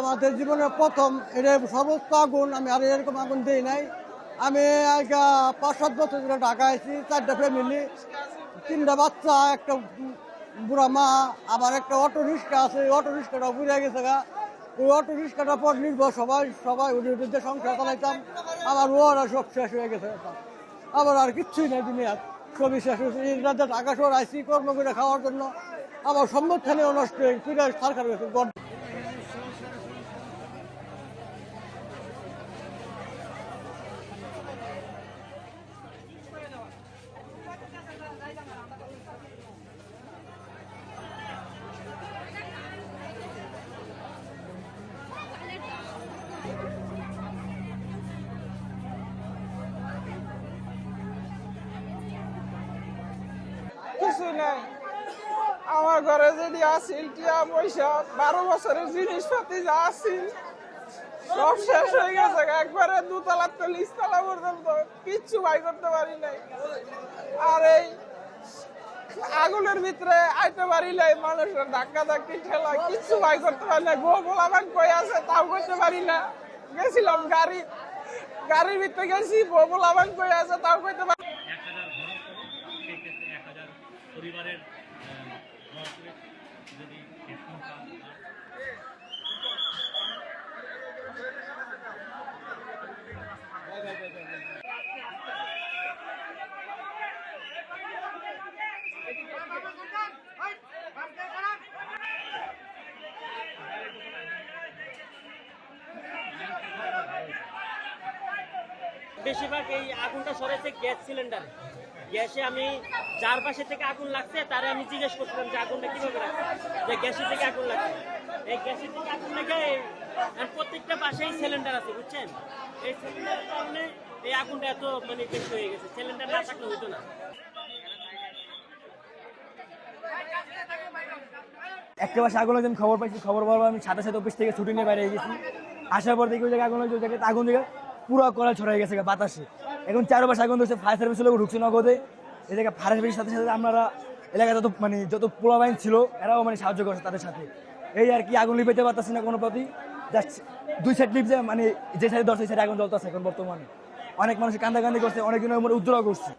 আমাদের জীবনের প্রথম, এটা সমস্ত আগুন, আমি আর এরকম আগুন দিই নাই। আমি পাঁচ সাত বছর ধরে ঢাকা আছি চারটা ফ্যামিলি তিনটা বাচ্চা, একটা বুড়া মা, আবার একটা অটো রিক্সা আছে ওই অটো রিক্সাটা বুড়ে গেছে গা। ওই অটো রিক্সাটার পর নির্ভর সবাই সবাই বিরুদ্ধে সংসার চালাইতাম, আবার ওরা সব শেষ হয়ে গেছে। আবার আর কিচ্ছুই নাই নেই দুনিয়ার। সবই শেষ হয়েছে এই রাজ্যে ঢাকা শহর আইসি কর্ম করে খাওয়ার জন্য আবার সম্মুখানেও নষ্ট হয়ে ফিরে সরকার গেছে কিছু নাই। আমার ঘরে যদি আসিল, টিয়া পয়সা, বারো বছরের জিনিসপাতি যা আসিল, সব শেষ হয়ে গেছে। একবারে দুতলা তো নিচতলা পর্যন্ত কিচ্ছু বাই করতে পারি নাই। আর এই আগুনের ভিতরে আইতে পারি নাই, মানুষের ধাক্কা ধাক্কি, ঠেলা, কিচ্ছু বাই করতে পারি না গো বলাবান কই আছে, তাও করতে পারি না। গেছিলাম গাড়ি, গাড়ির ভিতরে গেছি বো বলাবান কই আছে, তাও করতে পারি পরিবারের যদি বেশিরভাগ এই আগুনটা সরেছে গ্যাস সিলিন্ডারে। গ্যাসে আমি যার পাশে থেকে আগুন লাগছে, তারে আমি জিজ্ঞেস করছিলাম যে আগুনটা কীভাবে লাগছে? যে গ্যাসের থেকে আগুন লাগছে। এই গ্যাসের থেকে আগুন লেগে প্রত্যেকটা বাসায় সিলিন্ডার আছে, বুঝছেন? এই সিলিন্ডারের কারণে এই আগুনটা এত মানে বেশি হয়ে গেছে। সিলিন্ডার না থাকলে হতো না। একটা বাসে আগুন লাগছে খবর পাইছি, খবর পাওয়ার আমি সাথে সাথে অফিস থেকে ছুটি নিয়ে বাইরে গেছি। আসার পর দেখি ওই জায়গায় আগুন লাগছে, ওই জায়গায় আগুন দিকে পুরো কলা ছড়াই গেছে বাতাসে। এখন চারো পাশে আগুন ধরছে ফায়ার সার্ভিস লোক ঢুকছে নগদে। জায়গায় ফায়ার সার্ভিসের সাথে সাথে আপনারা এলাকায় যত মানে যত পোলা বাইন ছিল, এরাও মানে সাহায্য করছে তাদের সাথে। এই আর কি আগুন লিপাইতে পারতেছে না কোনো প্রতি। জাস্ট দুই সাইড লিপ যে মানে যে সাইডে দশ সাইডে আগুন জ্বলতেছে এখন বর্তমানে। অনেক মানুষ কান্দাকান্দি করছে অনেক দিনের উজ্জ্বল করছে।